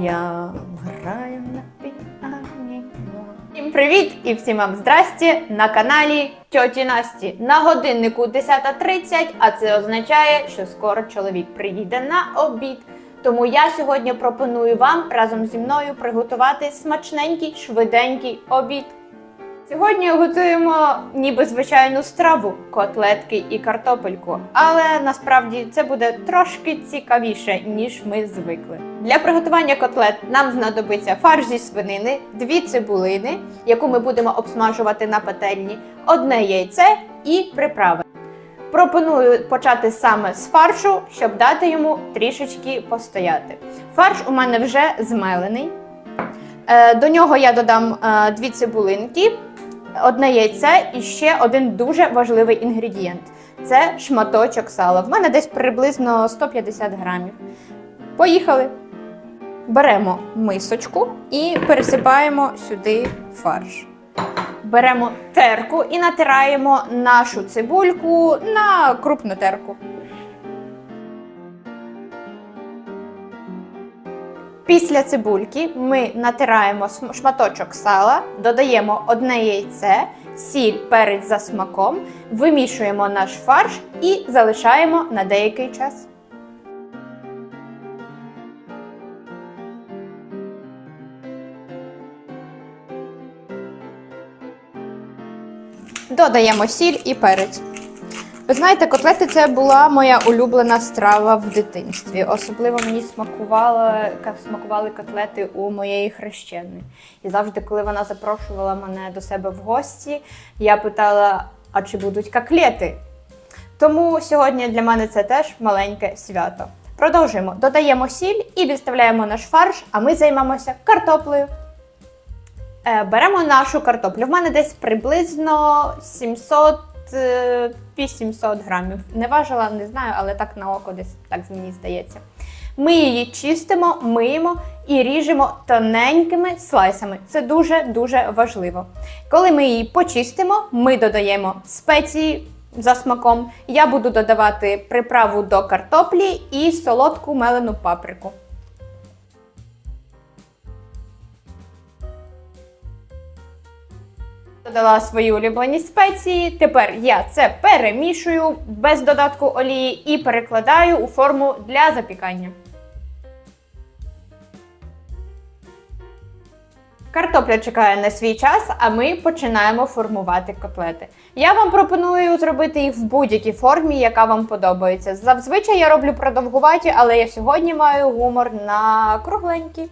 Я граю на піаніно. Всім привіт і всім вам здрасті на каналі Тьоті Насті. На годиннику 10.30, а це означає, що скоро чоловік приїде на обід. Тому я сьогодні пропоную вам разом зі мною приготувати смачненький, швиденький обід. Сьогодні готуємо ніби звичайну страву котлетки і картопельку, але насправді це буде трошки цікавіше, ніж ми звикли. Для приготування котлет нам знадобиться фарш зі свинини, дві цибулини, яку ми будемо обсмажувати на пательні, одне яйце і приправи. Пропоную почати саме з фаршу, щоб дати йому трішечки постояти. Фарш у мене вже змелений. Е, До нього я додам е, дві цибулинки, одне яйце і ще один дуже важливий інгредієнт це шматочок сала. В мене десь приблизно 150 грамів. Поїхали. Беремо мисочку і пересипаємо сюди фарш. Беремо терку і натираємо нашу цибульку на крупну терку. Після цибульки ми натираємо шматочок сала, додаємо одне яйце, сіль, перець за смаком, вимішуємо наш фарш і залишаємо на деякий час. Додаємо сіль і перець. Ви знаєте, котлети це була моя улюблена страва в дитинстві. Особливо мені смакували, смакували котлети у моєї хрещеної. І завжди, коли вона запрошувала мене до себе в гості, я питала: а чи будуть котлети? Тому сьогодні для мене це теж маленьке свято. Продовжуємо. Додаємо сіль і відставляємо наш фарш, а ми займемося картоплею. Е, Беремо нашу картоплю. В мене десь приблизно 700 е, 800 грамів. Не важила, не знаю, але так на око десь так мені здається. Ми її чистимо, миємо і ріжемо тоненькими слайсами. Це дуже-дуже важливо. Коли ми її почистимо, ми додаємо спеції за смаком. Я буду додавати приправу до картоплі і солодку мелену паприку. Додала свої улюблені спеції. Тепер я це перемішую без додатку олії і перекладаю у форму для запікання. Картопля чекає на свій час, а ми починаємо формувати котлети. Я вам пропоную зробити їх в будь-якій формі, яка вам подобається. Зазвичай я роблю продовгуваті, але я сьогодні маю гумор на кругленькі.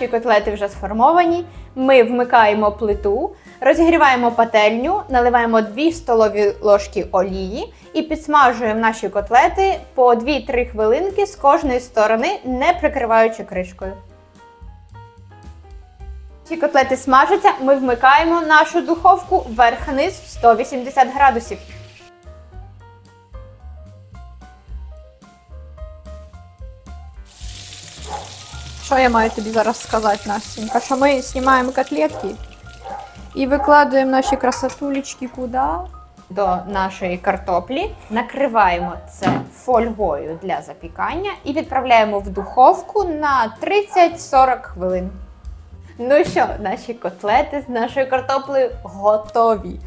Наші котлети вже сформовані. Ми вмикаємо плиту, розігріваємо пательню, наливаємо 2 столові ложки олії і підсмажуємо наші котлети по 2-3 хвилинки з кожної сторони, не прикриваючи кришкою. Ці котлети смажаться, ми вмикаємо нашу духовку вверх-вниз в 180 градусів. Що я маю тобі зараз сказати, Настенька? Що ми знімаємо котлетки і викладуємо наші красотулечки куди? До нашої картоплі накриваємо це фольгою для запікання і відправляємо в духовку на 30-40 хвилин. Ну що, наші котлети з нашою картоплею готові.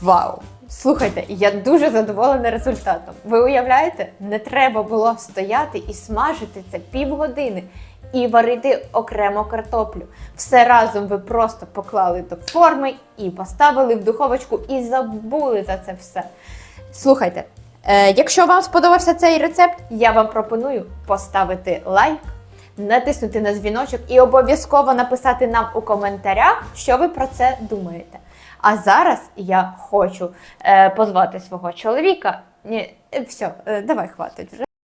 Вау! Слухайте, я дуже задоволена результатом. Ви уявляєте, не треба було стояти і смажити це півгодини і варити окремо картоплю. Все разом ви просто поклали до форми і поставили в духовочку і забули за це все. Слухайте, е, якщо вам сподобався цей рецепт, я вам пропоную поставити лайк, натиснути на дзвіночок і обов'язково написати нам у коментарях, що ви про це думаєте. А зараз я хочу е, позвати свого чоловіка. Ні, е, все, е, давай хватить вже.